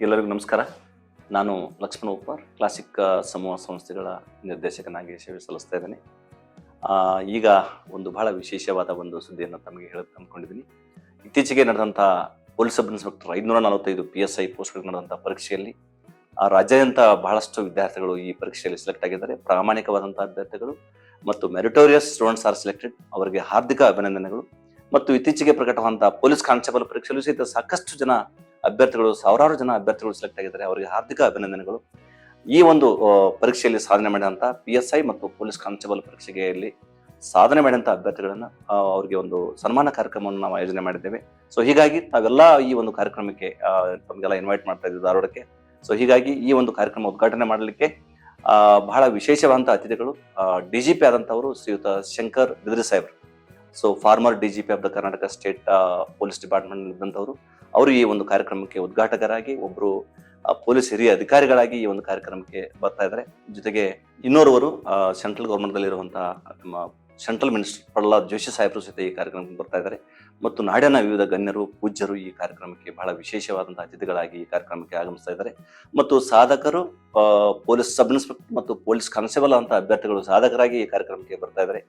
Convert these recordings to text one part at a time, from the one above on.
ಎಲ್ಲರಿಗೂ ನಮಸ್ಕಾರ. ನಾನು ಲಕ್ಷ್ಮಣ ಉಪ್ಪಾರ್ ಕ್ಲಾಸಿಕ್ ಸಮೂಹ ಸಂಸ್ಥೆಗಳ ನಿರ್ದೇಶಕನಾಗಿ ಸೇವೆ ಸಲ್ಲಿಸ್ತಾ ಇದ್ದೇನೆ. ಈಗ ಒಂದು ಬಹಳ ವಿಶೇಷವಾದ ಒಂದು ಸುದ್ದಿಯನ್ನು ತಮಗೆ ಹೇಳಕ್ಕೆ ಅಂದ್ಕೊಂಡಿದ್ದೀನಿ. ಇತ್ತೀಚೆಗೆ ನಡೆದಂಥ ಪೊಲೀಸ್ ಸಬ್ ಇನ್ಸ್ಪೆಕ್ಟರ್ ಐದುನೂರ ನಲವತ್ತೈದು ಪಿ ಎಸ್ ಐ ಪೋಸ್ಟ್ಗಳಿಗೆ ನಡೆದಂಥ ಪರೀಕ್ಷೆಯಲ್ಲಿ, ಆ, ರಾಜ್ಯಾದ್ಯಂತ ಬಹಳಷ್ಟು ವಿದ್ಯಾರ್ಥಿಗಳು ಈ ಪರೀಕ್ಷೆಯಲ್ಲಿ ಸೆಲೆಕ್ಟ್ ಆಗಿದ್ದಾರೆ. ಪ್ರಾಮಾಣಿಕವಾದಂಥ ಅಭ್ಯರ್ಥಿಗಳು ಮತ್ತು ಮೆರಿಟೋರಿಯಸ್ ಸ್ಟೂಡೆಂಟ್ಸ್ ಆರ್ ಸೆಲೆಕ್ಟೆಡ್ ಅವರಿಗೆ ಹಾರ್ದಿಕ ಅಭಿನಂದನೆಗಳು. ಮತ್ತು ಇತ್ತೀಚೆಗೆ ಪ್ರಕಟವಾದಂತಹ ಪೊಲೀಸ್ ಕಾನ್ಸ್ಟೇಬಲ್ ಪರೀಕ್ಷೆಯಲ್ಲೂ ಸಹಿತ ಸಾಕಷ್ಟು ಜನ ಅಭ್ಯರ್ಥಿಗಳು, ಸಾವಿರಾರು ಜನ ಅಭ್ಯರ್ಥಿಗಳು ಸೆಲೆಕ್ಟ್ ಆಗಿದ್ದಾರೆ. ಅವರಿಗೆ ಹಾರ್ದಿಕ ಅಭಿನಂದನೆಗಳು. ಈ ಒಂದು ಪರೀಕ್ಷೆಯಲ್ಲಿ ಸಾಧನೆ ಮಾಡಿದಂಥ ಪಿ ಎಸ್ ಐ ಮತ್ತು ಪೊಲೀಸ್ ಕಾನ್ಸ್ಟೇಬಲ್ ಇಲ್ಲಿ ಸಾಧನೆ ಮಾಡಿದಂಥ ಅಭ್ಯರ್ಥಿಗಳನ್ನು ಅವರಿಗೆ ಒಂದು ಸನ್ಮಾನ ಕಾರ್ಯಕ್ರಮವನ್ನು ನಾವು ಆಯೋಜನೆ ಮಾಡಿದ್ದೇವೆ. ಸೊ ಹೀಗಾಗಿ ತಾವೆಲ್ಲ ಈ ಒಂದು ಕಾರ್ಯಕ್ರಮಕ್ಕೆ ತಮಗೆಲ್ಲ ಇನ್ವೈಟ್ ಮಾಡ್ತಾ ಇದ್ದೀವಿ ಧಾರವಾಡಕ್ಕೆ. ಸೊ ಹೀಗಾಗಿ ಈ ಒಂದು ಕಾರ್ಯಕ್ರಮ ಉದ್ಘಾಟನೆ ಮಾಡಲಿಕ್ಕೆ ಬಹಳ ವಿಶೇಷವಾದಂಥ ಅತಿಥಿಗಳು ಡಿ ಜಿ ಪಿ ಆದಂಥವರು ಶ್ರೀಯುತ ಶಂಕರ್ ಬಿದ್ರಿ ಸಾಹೇಬ್ರು. So former D G P of the Karnataka state police department ಇದ್ದಂಥವರು ಅವರು ಈ ಒಂದು ಕಾರ್ಯಕ್ರಮಕ್ಕೆ ಉದ್ಘಾಟಕರಾಗಿ ಒಬ್ಬರು ಪೊಲೀಸ್ ಹಿರಿಯ ಅಧಿಕಾರಿಗಳಾಗಿ ಈ ಒಂದು ಕಾರ್ಯಕ್ರಮಕ್ಕೆ ಬರ್ತಾ ಇದ್ದಾರೆ. ಜೊತೆಗೆ ಇನ್ನೋರ್ವರು ಸೆಂಟ್ರಲ್ ಗೌರ್ಮೆಂಟ್ ಇರುವಂತಹ ನಮ್ಮ ಸೆಂಟ್ರಲ್ ಮಿನಿಸ್ಟರ್ ಪ್ರಹ್ಲಾದ್ ಜೋಶಿ ಸಾಹೇಬರು ಸಹಿತ ಈ ಕಾರ್ಯಕ್ರಮಕ್ಕೆ ಬರ್ತಾ ಇದ್ದಾರೆ. ಮತ್ತು ನಾಡಿನ ವಿವಿಧ ಗಣ್ಯರು, ಪೂಜ್ಯರು ಈ ಕಾರ್ಯಕ್ರಮಕ್ಕೆ ಬಹಳ ವಿಶೇಷವಾದಂತಹ ಅತಿಥಿಗಳಾಗಿ ಈ ಕಾರ್ಯಕ್ರಮಕ್ಕೆ ಆಗಮಿಸ್ತಾ ಇದ್ದಾರೆ. ಮತ್ತು ಸಾಧಕರು ಪೊಲೀಸ್ ಸಬ್ ಇನ್ಸ್ಪೆಕ್ಟರ್ ಮತ್ತು ಪೊಲೀಸ್ ಕಾನ್ಸ್ಟೇಬಲ್ ಅಂತ ಅಭ್ಯರ್ಥಿಗಳು ಸಾಧಕರಾಗಿ ಈ ಕಾರ್ಯಕ್ರಮಕ್ಕೆ ಬರ್ತಾ ಇದ್ದಾರೆ.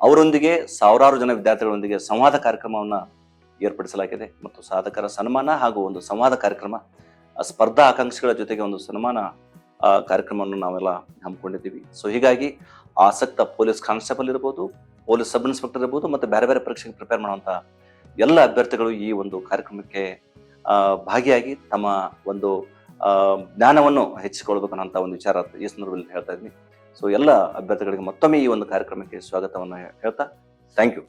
ಅವರೊಂದಿಗೆ ಸಾವಿರಾರು ಜನ ವಿದ್ಯಾರ್ಥಿಗಳೊಂದಿಗೆ ಸಂವಾದ ಕಾರ್ಯಕ್ರಮವನ್ನ ಏರ್ಪಡಿಸಲಾಗಿದೆ ಮತ್ತು ಸಾಧಕರ ಸನ್ಮಾನ ಹಾಗೂ ಒಂದು ಸಂವಾದ ಕಾರ್ಯಕ್ರಮ ಸ್ಪರ್ಧಾ ಆಕಾಂಕ್ಷಿಗಳ ಜೊತೆಗೆ ಒಂದು ಸನ್ಮಾನ ಕಾರ್ಯಕ್ರಮವನ್ನು ನಾವೆಲ್ಲ ಹಮ್ಮಿಕೊಂಡಿದ್ದೀವಿ. ಸೊ ಹೀಗಾಗಿ ಆಸಕ್ತ ಪೊಲೀಸ್ ಕಾನ್ಸ್ಟೇಬಲ್ ಇರ್ಬೋದು, ಪೊಲೀಸ್ ಸಬ್ ಇನ್ಸ್ಪೆಕ್ಟರ್ ಇರ್ಬೋದು ಮತ್ತು ಬೇರೆ ಬೇರೆ ಪರೀಕ್ಷೆಗೆ ಪ್ರಿಪೇರ್ ಮಾಡುವಂಥ ಎಲ್ಲ ಅಭ್ಯರ್ಥಿಗಳು ಈ ಒಂದು ಕಾರ್ಯಕ್ರಮಕ್ಕೆ ಭಾಗಿಯಾಗಿ ತಮ್ಮ ಒಂದು ಜ್ಞಾನವನ್ನು ಹೆಚ್ಚಿಕೊಳ್ಬೇಕು ಒಂದು ವಿಚಾರ ಈ ಸಂದರ್ಭದಲ್ಲಿ ಹೇಳ್ತಾ ಇದ್ದೀನಿ. ಸೊ ಎಲ್ಲ ಅಭ್ಯರ್ಥಿಗಳಿಗೆ ಮತ್ತೊಮ್ಮೆ ಈ ಒಂದು ಕಾರ್ಯಕ್ರಮಕ್ಕೆ ಸ್ವಾಗತವನ್ನು ಹೇಳ್ತಾ ಥ್ಯಾಂಕ್ ಯು